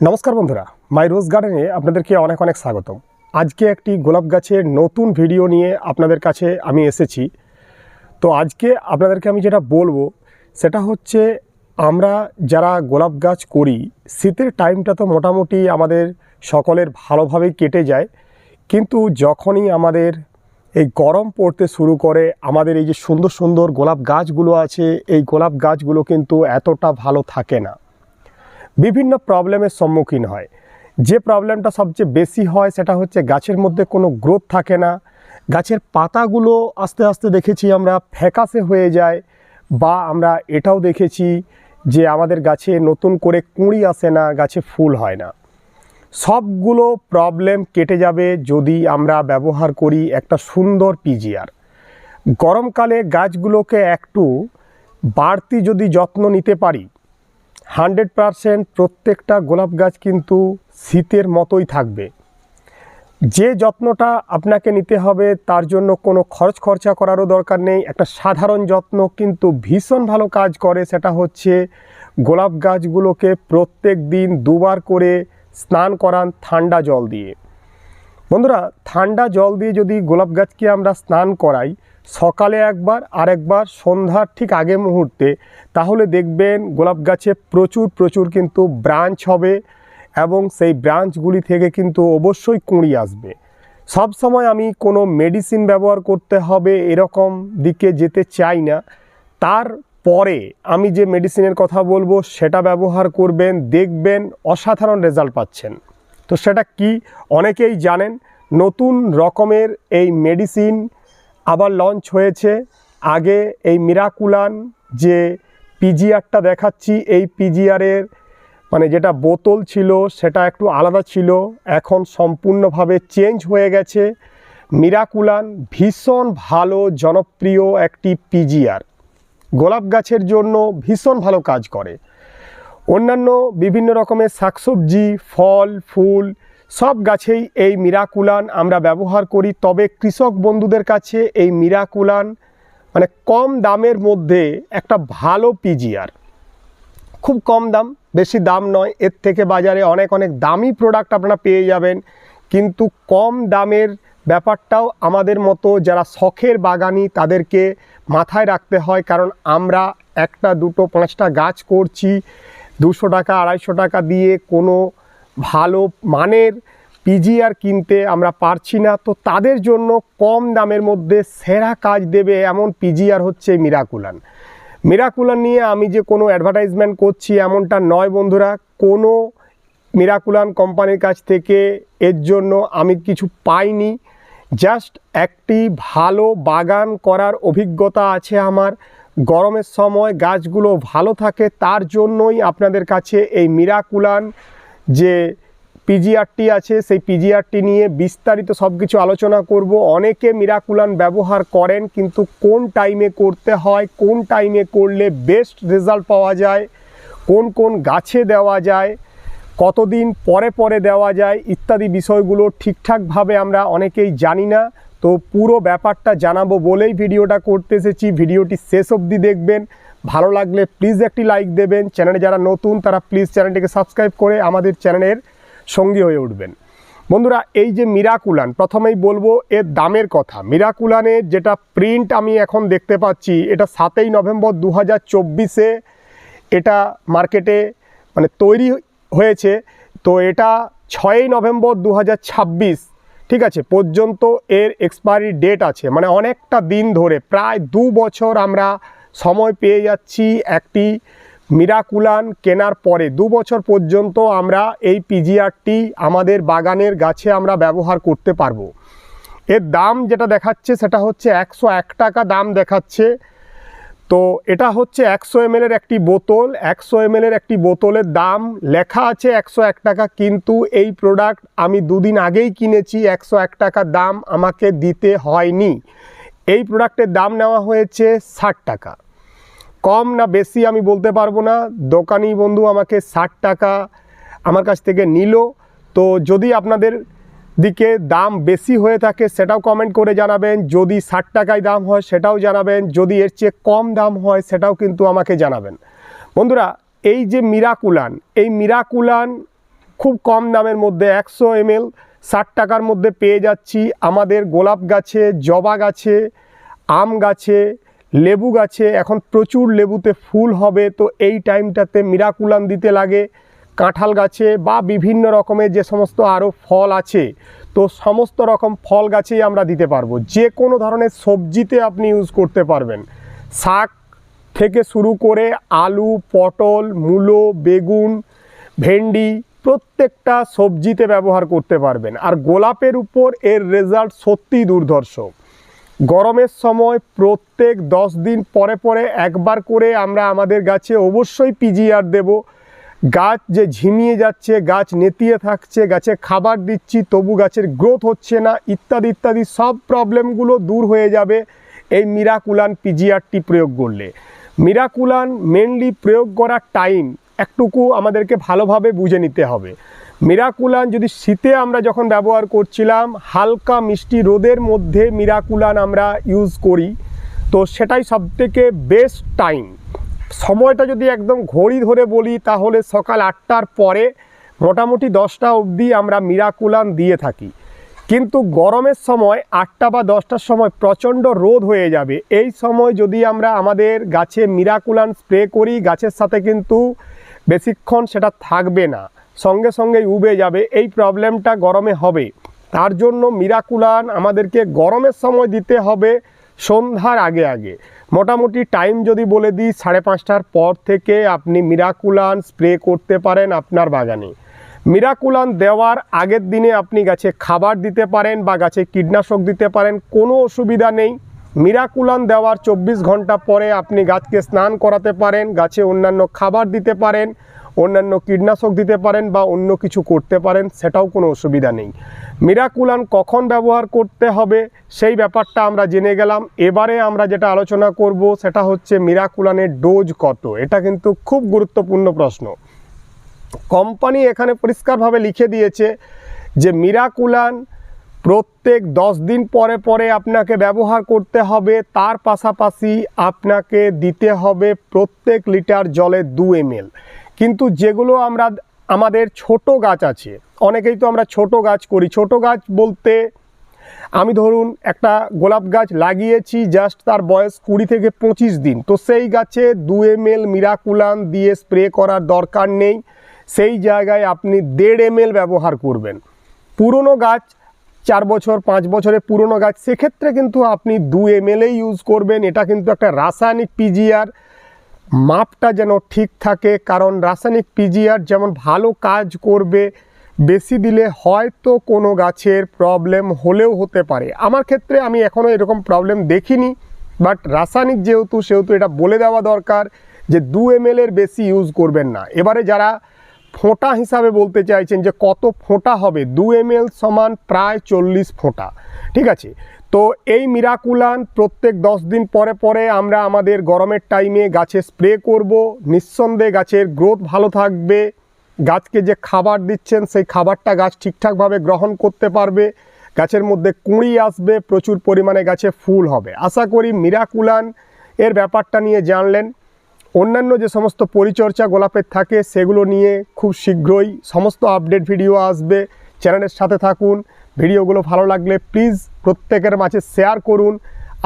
নমস্কার বন্ধুরা মাই রোজ গার্ডেনে আপনাদেরকে অনেক অনেক স্বাগতম। আজকে একটি গোলাপ গাছের নতুন ভিডিও নিয়ে আপনাদের কাছে আমি এসেছি। তো আজকে আপনাদেরকে আমি যেটা বলব, সেটা হচ্ছে আমরা যারা গোলাপ গাছ করি, শীতের টাইমটা তো মোটামুটি আমাদের সকলের ভালোভাবেই কেটে যায়। কিন্তু যখনই আমাদের এই গরম পড়তে শুরু করে, আমাদের এই যে সুন্দর সুন্দর গোলাপ গাছগুলো আছে, এই গোলাপ গাছগুলো কিন্তু এতটা ভালো থাকে না। বিভিন্ন প্রবলেমের সম্মুখীন হয়। যে প্রবলেমটা সবচেয়ে বেশি হয় সেটা হচ্ছে গাছের মধ্যে কোনো গ্রোথ থাকে না। গাছের পাতাগুলো আস্তে আস্তে দেখেছি আমরা ফ্যাকাসে হয়ে যায় বা আমরা এটাও দেখেছি যে আমাদের গাছে নতুন করে কুঁড়ি আসে না, গাছে ফুল হয় না। সবগুলো প্রবলেম কেটে যাবে যদি আমরা ব্যবহার করি একটা সুন্দর পিজিআর গরমকালে গাছগুলোকে একটু বাড়তি যদি যত্ন নিতে পারি হান্ড্রেড পারসেন্ট প্রত্যেকটা গোলাপ গাছ কিন্তু শীতের মতোই থাকবে। যে যত্নটা আপনাকে নিতে হবে, তার জন্য কোনো খরচ খরচা করারও দরকার নেই। একটা সাধারণ যত্ন কিন্তু ভীষণ ভালো কাজ করে, সেটা হচ্ছে গোলাপ গাছগুলোকে প্রত্যেক দিন দুবার করে স্নান করান ঠান্ডা জল দিয়ে। বন্ধুরা, ঠান্ডা জল দিয়ে যদি গোলাপ গাছকে আমরা স্নান করাই সকালে একবার আর একবার সন্ধ্যার ঠিক আগে মুহূর্তে, তাহলে দেখবেন গোলাপ গাছে প্রচুর প্রচুর কিন্তু ব্রাঞ্চ হবে এবং সেই ব্রাঞ্চগুলি থেকে কিন্তু অবশ্যই কুঁড়ি আসবে। সব সময় আমি কোনো মেডিসিন ব্যবহার করতে হবে এরকম দিকে যেতে চাই না। তার পরে আমি যে মেডিসিনের কথা বলব, সেটা ব্যবহার করবেন, দেখবেন অসাধারণ রেজাল্ট পাচ্ছেন। তো সেটা কি? অনেকেই জানেন, নতুন রকমের এই মেডিসিন আবার লঞ্চ হয়েছে। আগে এই মিরাকুলান যে পিজিআরটা দেখাচ্ছি, এই পিজিআরের মানে যেটা বোতল ছিল, সেটা একটু আলাদা ছিল। এখন সম্পূর্ণভাবে চেঞ্জ হয়ে গেছে। মিরাকুলান ভীষণ ভালো, জনপ্রিয় একটি পিজিআর গোলাপ গাছের জন্য ভীষণ ভালো কাজ করে। অন্যান্য বিভিন্ন রকমের শাকসবজি, ফল, ফুল সব গাছেই এই মিরাকুলান আমরা ব্যবহার করি, তবে কৃষক বন্ধুদের কাছে এই মিরাকুলান মানে কম দামের মধ্যে একটা ভালো পিজিআর খুব কম দাম, বেশি দাম নয়, এর থেকে বাজারে অনেক অনেক দামি প্রোডাক্ট আপনারা পেয়ে যাবেন, কিন্তু কম দামের ব্যাপারটাও আমাদের মতো যারা শখের বাগানি তাদেরকে মাথায় রাখতে হয়, কারণ আমরা একটা, দুটো, পাঁচটা গাছ করছি, দুশো টাকা, আড়াইশো টাকা দিয়ে কোনো ভালো মানের পিজিআর কিনতে আমরা পারছি না, তো তাদের জন্য কম দামের মধ্যে সেরা কাজ দেবে এমন পিজিআর হচ্ছে মিরাকুলান মিরাকুলান নিয়ে আমি যে কোনো অ্যাডভার্টাইজমেন্ট করছি এমনটা নয় বন্ধুরা, কোনো মিরাকুলান কোম্পানির কাছ থেকে এর জন্য আমি কিছু পাইনি। জাস্ট একটি ভালো বাগান করার অভিজ্ঞতা আছে আমার। গরমের সময় গাছগুলো ভালো থাকে, তার জন্যই আপনাদের কাছে এই মিরাকুলান যে পিজিআরটি আছে, সেই পিজিআরটি নিয়ে বিস্তারিত সব কিছু আলোচনা করব। অনেকে মিরাকুলান ব্যবহার করেন, কিন্তু কোন টাইমে করতে হয়, কোন টাইমে করলে বেস্ট রেজাল্ট পাওয়া যায়, কোন কোন গাছে দেওয়া যায়, কতদিন পরে পরে দেওয়া যায় ইত্যাদি বিষয়গুলো ঠিকঠাকভাবে আমরা অনেকেই জানি না। তো পুরো ব্যাপারটা জানাব বলেই ভিডিওটা করতে এসেছি। ভিডিওটি শেষ অবধি দেখবেন। ভালো লাগলে প্লিজ একটি লাইক দেবেন। চ্যানেলে যারা নতুন, তারা প্লিজ চ্যানেলটিকে সাবস্ক্রাইব করে আমাদের চ্যানেলের সঙ্গী হয়ে উঠবেন। বন্ধুরা, এই যে মিরাকুলান প্রথমেই বলব, এর দামের কথা। মিরাকুলানের যেটা প্রিন্ট আমি এখন দেখতে পাচ্ছি, এটা সাতই নভেম্বর দু হাজার চব্বিশে এটা মার্কেটে মানে তৈরি হয়েছে। তো এটা ছয়ই নভেম্বর দু হাজার ছাব্বিশ। ঠিক আছে, পর্যন্ত এর এক্সপায়ারি ডেট আছে। মানে অনেকটা দিন ধরে, প্রায় দু বছর আমরা সময় পেয়ে যাচ্ছি একটি মিরাকুলান কেনার পরে। দু বছর পর্যন্ত আমরা এই পিজিআরটি আমাদের বাগানের গাছে আমরা ব্যবহার করতে পারব। এর দাম যেটা দেখাচ্ছে সেটা হচ্ছে একশো এক টাকা দাম দেখাচ্ছে। তো এটা হচ্ছে একশো এমএলের একটি বোতল, একশো এমএলের একটি বোতলের দাম। লেখা আছে একশো এক টাকা, কিন্তু এই প্রোডাক্ট আমি দুদিন আগেই কিনেছি, একশো এক টাকা দাম আমাকে দিতে হয়নি। এই প্রোডাক্টের দাম নেওয়া হয়েছে ষাট টাকা। কম না বেশি আমি বলতে পারব না। দোকানি বন্ধু আমাকে ষাট টাকা আমার কাছ থেকে নিল। তো যদি আপনাদের দিকে দাম বেশি হয়ে থাকে সেটাও কমেন্ট করে জানাবেন। যদি ষাট টাকায় দাম হয় সেটাও জানাবেন। যদি এর চেয়ে কম দাম হয় সেটাও কিন্তু আমাকে জানাবেন। বন্ধুরা, এই যে মিরাকুলান এই মিরাকুলান খুব কম দামের মধ্যে একশো এমএল ষাট টাকার মধ্যে পেয়ে যাচ্ছি। আমাদের গোলাপ গাছে, জবা গাছে, আম গাছে, লেবু গাছে এখন প্রচুর লেবুতে ফুল হবে। তো এই টাইমটাতে মিরাকুলান দিতে লাগে। কাঁঠাল গাছে বা বিভিন্ন রকমের যে সমস্ত আরও ফল আছে, তো সমস্ত রকম ফল গাছেই আমরা দিতে পারব। যে কোনো ধরনের সবজিতে আপনি ইউজ করতে পারবেন। শাক থেকে শুরু করে আলু, পটল, মূলো, বেগুন, ভেন্ডি প্রত্যেকটা সবজিতে ব্যবহার করতে পারবেন। আর গোলাপের উপর এর রেজাল্ট সত্যিই দুর্ধর্ষ। গরমের সময় প্রত্যেক দশ দিন পরে পরে একবার করে আমরা আমাদের গাছে অবশ্যই পিজিআর দেব। গাছ যে ঝিমিয়ে যাচ্ছে, গাছ নেতিয়ে থাকছে, গাছে খাবার দিচ্ছি, তবু গাছের গ্রোথ হচ্ছে না, ইত্যাদি ইত্যাদি সব প্রবলেমগুলো দূর হয়ে যাবে এই মিরাকুলান পিজিআরটি প্রয়োগ করলে। মিরাকুলান মেনলি প্রয়োগ করার টাইম একটুকু আমাদেরকে ভালোভাবে বুঝে নিতে হবে। মিরাকুলান যদি শীতে আমরা যখন ব্যবহার করছিলাম, হালকা মিষ্টি রোদের মধ্যে মিরাকুলান আমরা ইউজ করি, তো সেটাই সবথেকে বেস্ট টাইম সময়টা যদি একদম ঘড়ি ধরে বলি, তাহলে সকাল আটটার পরে মোটামুটি দশটা অবধি আমরা মিরাকুলান দিয়ে থাকি। কিন্তু গরমের সময় আটটা বা দশটার সময় প্রচণ্ড রোদ হয়ে যাবে। এই সময় যদি আমরা আমাদের গাছে মিরাকুলান স্প্রে করি, গাছের সাথে কিন্তু বেশিক্ষণ সেটা থাকবে না। সঙ্গে সঙ্গে উবে যাবে। এই প্রবলেমটা গরমে হবে। তার জন্য মিরাকুলান আমাদেরকে গরমের সময় দিতে হবে। সন্ধ্যার আগে আগে। মোটামুটি টাইম যদি বলে দিই, সাড়ে পাঁচটার পর থেকে আপনি মিরাকুলান স্প্রে করতে পারেন আপনার বাগানে। মিরাকুলান দেওয়ার আগের দিনে আপনি গাছে খাবার দিতে পারেন বা গাছে কীটনাশক দিতে পারেন, কোনো অসুবিধা নেই। মিরাকুলান দেওয়ার চব্বিশ ঘণ্টা পরে আপনি গাছকে স্নান করাতে পারেন, গাছে অন্যান্য খাবার দিতে পারেন, অন্যান্য কীটনাশক দিতে পারেন বা অন্য কিছু করতে পারেন, সেটাও কোনো অসুবিধা নেই। মিরাকুলান কখন ব্যবহার করতে হবে, সেই ব্যাপারটা আমরা জেনে গেলাম। এবারে আমরা যেটা আলোচনা করব সেটা হচ্ছে মিরাকুলানের ডোজ কত। এটা কিন্তু খুব গুরুত্বপূর্ণ প্রশ্ন। কোম্পানি এখানে পরিষ্কারভাবে লিখে দিয়েছে যে মিরাকুলান প্রত্যেক দশ দিন পরে পরে আপনাকে ব্যবহার করতে হবে, তার পাশাপাশি আপনাকে দিতে হবে প্রত্যেক লিটার জলে দু এমএল। কিন্তু যেগুলো আমরা আমাদের ছোট গাছ আছে। অনেকেই তো আমরা ছোট গাছ করি। ছোট গাছ বলতে আমি ধরুন একটা গোলাপ গাছ লাগিয়েছি জাস্ট তার বয়স কুড়ি থেকে পঁচিশ দিন। তো সেই গাছে দু এম এল মিরাকুলান দিয়ে স্প্রে করার দরকার নেই। সেই জায়গায় আপনি দেড় এম ব্যবহার করবেন। পুরনো গাছ চার বছর, পাঁচ বছরের পুরনো গাছ, সেক্ষেত্রে কিন্তু আপনি দু এম এলেই ইউজ করবেন। এটা কিন্তু একটা রাসায়নিক পিজিআর মাপটা যেন ঠিক থাকে, কারণ রাসায়নিক পিজিআর যেমন ভালো কাজ করবে, বেশি দিলে হয়তো কোনো গাছের প্রবলেম হলেও হতে পারে। আমার ক্ষেত্রে আমি এখনও এরকম প্রবলেম দেখিনি বাট রাসায়নিক যেহেতু, সেহেতু এটা বলে দেওয়া দরকার যে দু এম এর বেশি ইউজ করবেন না। এবারে যারা ফোঁটা হিসাবে বলতে চাইছেন যে কত ফোঁটা হবে, দু এম সমান প্রায় চল্লিশ ফোঁটা। ঠিক আছে? তো এই মিরাকুলান প্রত্যেক দশ দিন পরে পরে আমরা আমাদের গরমের টাইমে গাছে স্প্রে করব। নিঃসন্দেহে গাছের গ্রোথ ভালো থাকবে। গাছকে যে খাবার দিচ্ছেন, সেই খাবারটা গাছ ঠিকঠাকভাবে গ্রহণ করতে পারবে। গাছের মধ্যে কুঁড়ি আসবে, প্রচুর পরিমাণে গাছে ফুল হবে। আশা করি মিরাকুলান এর ব্যাপারটা নিয়ে জানলেন। অন্যান্য যে সমস্ত পরিচর্যা গোলাপের থাকে, সেগুলো নিয়ে খুব শীঘ্রই সমস্ত আপডেট ভিডিও আসবে। চ্যানেলের সাথে থাকুন। ভিডিওগুলো ভালো লাগলে প্লিজ প্রত্যেকের মাঝে শেয়ার করুন।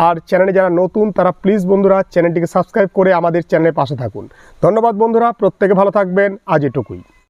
আর চ্যানেলে যারা নতুন, তারা প্লিজ বন্ধুরা চ্যানেলটিকে সাবস্ক্রাইব করে আমাদের চ্যানেলের পাশে থাকুন। ধন্যবাদ বন্ধুরা, প্রত্যেকে ভালো থাকবেন, আজ এটুকুই।